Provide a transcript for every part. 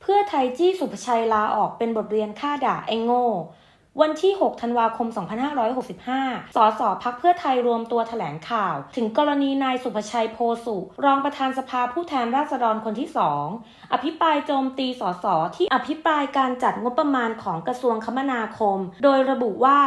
เพื่อไทยจี้สุภชัยลาออกเป็นบทเรียนค่าด่าไอ้โง่วันที่ 6 ธันวาคม 2565 สสพักเพื่อไทยรวมตัวแถลงข่าว ถึงกรณีนายสุภชัยโพสุ รองประธานสภาผู้แทนราษฎรคนที่สองอภิปรายโจมตีสสที่อภิปรายการจัดงบประมาณของกระทรวงคมนาคม โดยระบุว่า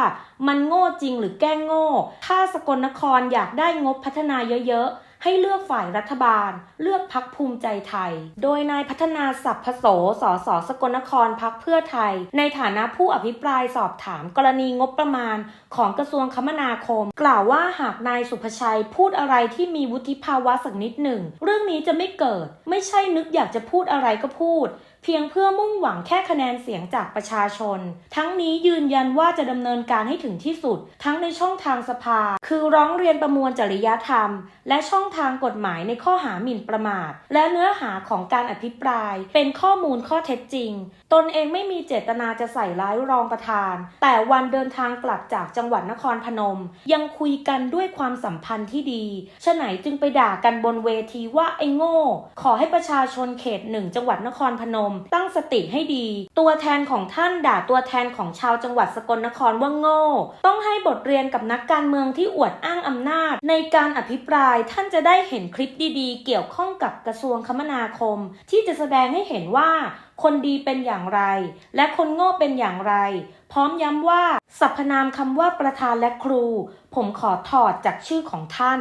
มันโง่จริงหรือแกล้งโง่ ถ้าสกลนครอยากได้งบพัฒนาเยอะๆ ให้เลือกฝ่ายรัฐบาล เลือกพักภูมิใจไทย โดยนายพัฒนาสัพพโสสสสกลนครพักเพื่อไทย ในฐานะผู้อภิปรายสอบถามกรณีงบประมาณ ของกระทรวงคมนาคม กล่าวว่าหากนายสุภชัยพูดอะไรที่มีวุฒิภาวะสักนิดหนึ่ง เรื่องนี้จะไม่เกิด ไม่ใช่นึกอยากจะพูดอะไรก็พูด เพียงเพื่อมุ่งหวังแค่คะแนนเสียงจากประชาชน ทั้งนี้ยืนยันว่าจะดำเนินการให้ถึงที่สุด ทั้งในช่องทางสภา คือร้องเรียนประมวลจริยธรรม และช่องทางกฎหมายในข้อหาหมิ่นประมาท และเนื้อหาของการอภิปราย เป็นข้อมูลข้อเท็จจริง ตนเองไม่มีเจตนาจะใส่ร้ายรองประธาน แต่วันเดินทางกลับจากจังหวัดนครพนม ยังคุยกันด้วยความสัมพันธ์ที่ดีฉะไหนจึงไปด่ากันบนเวทีว่าไอ้โง่ ขอให้ประชาชนเขตหนึ่งจังหวัดนครพนมตั้งสติให้ดี ตัวแทนของท่านด่าตัวแทนของชาวจังหวัดสกลนครว่าโง่ ต้องให้บทเรียนกับนักการเมืองที่อวดอ้างอำนาจ ในการอภิปรายท่านจะได้เห็นคลิปดีๆ เกี่ยวข้องกับกระทรวงคมนาคม ที่จะแสดงให้เห็นว่าคนดีเป็นอย่างไร และคนโง่เป็นอย่างไร พร้อมย้ำว่าสรรพนามคำว่าประธานและครู ผมขอถอดจากชื่อของท่าน